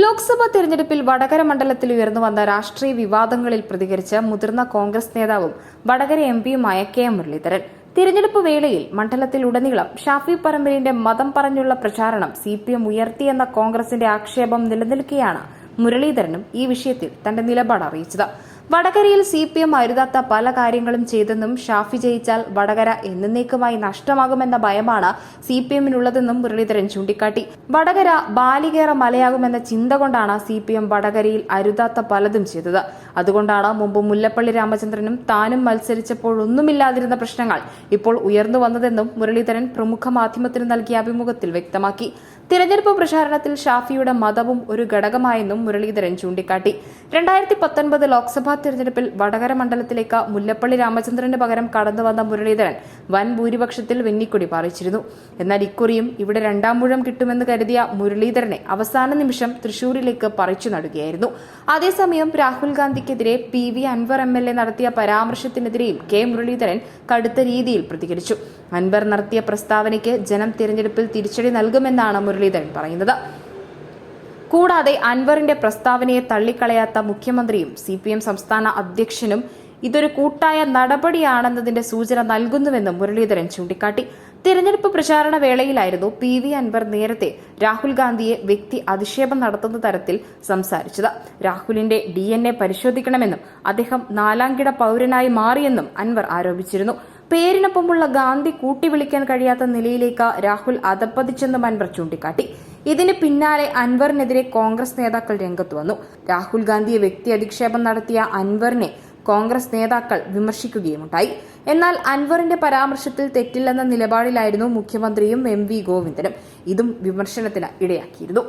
ലോക്സഭാ തെരഞ്ഞെടുപ്പിൽ വടകര മണ്ഡലത്തിൽ ഉയർന്നു വന്ന രാഷ്ട്രീയ വിവാദങ്ങളിൽ പ്രതികരിച്ച മുതിർന്ന കോൺഗ്രസ് നേതാവും വടകര എം പിയുമായ കെ മുരളീധരൻ. തിരഞ്ഞെടുപ്പ് വേളയിൽ മണ്ഡലത്തിലുടനീളം ഷാഫി പറമ്പിലിന്റെ മതം പറഞ്ഞുള്ള പ്രചാരണം സി പി എം ഉയർത്തിയെന്ന കോൺഗ്രസിന്റെ ആക്ഷേപം നിലനിൽക്കെയാണ് മുരളീധരനും ഈ വിഷയത്തിൽ തന്റെ നിലപാട് അറിയിച്ചത്. വടകരയിൽ സി പി എം അരുതാത്ത പല കാര്യങ്ങളും ചെയ്തെന്നും ഷാഫി ജയിച്ചാൽ വടകര എന്നേക്കുമായി നഷ്ടമാകുമെന്ന ഭയമാണ് സി പി എമ്മിനുള്ളതെന്നും മുരളീധരൻ ചൂണ്ടിക്കാട്ടി. വടകര ബാലികേറ മലയാകുമെന്ന ചിന്ത കൊണ്ടാണ് സി പി എം വടകരയിൽ അരുതാത്ത പലതും ചെയ്തത്. അതുകൊണ്ടാണ് മുമ്പ് മുല്ലപ്പള്ളി രാമചന്ദ്രനും താനും മത്സരിച്ചപ്പോഴൊന്നുമില്ലാതിരുന്ന പ്രശ്നങ്ങൾ ഇപ്പോൾ ഉയർന്നു വന്നതെന്നും മുരളീധരൻ പ്രമുഖ മാധ്യമത്തിന് നൽകിയ അഭിമുഖത്തിൽ വ്യക്തമാക്കി. തിരഞ്ഞെടുപ്പ് പ്രചാരണത്തിൽ ഷാഫിയുടെ മതവും ഒരു ഘടകമായെന്നും മുരളീധരൻ ചൂണ്ടിക്കാട്ടി. രണ്ടായിരത്തി പത്തൊൻപത് ലോക്സഭാ തിരഞ്ഞെടുപ്പിൽ വടകര മണ്ഡലത്തിലേക്ക് മുല്ലപ്പള്ളി രാമചന്ദ്രന് പകരം കടന്നുവന്ന മുരളീധരൻ വൻ ഭൂരിപക്ഷത്തിൽ വെന്നിക്കൊടി പാറിച്ചിരുന്നു. എന്നാൽ ഇക്കുറിയും ഇവിടെ രണ്ടാം മുഴം കിട്ടുമെന്ന് കരുതിയ മുരളീധരനെ അവസാന നിമിഷം തൃശൂരിലേക്ക് പറിച്ചു നടുകയായിരുന്നു. അതേസമയം Rahul ഗാന്ധിക്കെതിരെ P V Anvar M L A നടത്തിയ പരാമർശത്തിനെതിരെയും കെ മുരളീധരൻ കടുത്ത രീതിയിൽ പ്രതികരിച്ചു. അൻവർ നടത്തിയ പ്രസ്താവനയ്ക്ക് ജനം തിരഞ്ഞെടുപ്പിൽ തിരിച്ചടി നൽകുമെന്നാണ് മുരളീധരൻ പറയുന്നത്. കൂടാതെ അൻവറിന്റെ പ്രസ്താവനയെ തള്ളിക്കളയാത്ത മുഖ്യമന്ത്രിയും സി പി എം സംസ്ഥാന അധ്യക്ഷനും ഇതൊരു കൂട്ടായ നടപടിയാണെന്നതിന്റെ സൂചന നൽകുന്നുവെന്നും മുരളീധരൻ ചൂണ്ടിക്കാട്ടി. തിരഞ്ഞെടുപ്പ് പ്രചാരണ വേളയിലായിരുന്നു പി വി അൻവർ നേരത്തെ രാഹുൽ ഗാന്ധിയെ വ്യക്തി അധിക്ഷേപം നടത്തുന്ന തരത്തിൽ സംസാരിച്ചത്. രാഹുലിന്റെ ഡി പരിശോധിക്കണമെന്നും അദ്ദേഹം നാലാംകിട പൌരനായി മാറിയെന്നും അൻവർ ആരോപിച്ചിരുന്നു. പേരിനൊപ്പമുള്ള ഗാന്ധി കൂട്ടിവിളിക്കാൻ കഴിയാത്ത നിലയിലേക്ക് രാഹുൽ അധപ്പതിച്ചെന്നും അൻവർ ചൂണ്ടിക്കാട്ടി. ഇതിന് പിന്നാലെ അൻവറിനെതിരെ കോൺഗ്രസ് നേതാക്കൾ രംഗത്ത് വന്നു. രാഹുൽ ഗാന്ധിയെ വ്യക്തി അധിക്ഷേപം നടത്തിയ അൻവറിനെ കോൺഗ്രസ് നേതാക്കൾ വിമർശിക്കുകയുമുണ്ടായി. എന്നാൽ അൻവറിന്റെ പരാമർശത്തിൽ തെറ്റില്ലെന്ന നിലപാടിലായിരുന്നു മുഖ്യമന്ത്രിയും എം വി ഗോവിന്ദനും. ഇതും വിമർശനത്തിന് ഇടയാക്കിയിരുന്നു.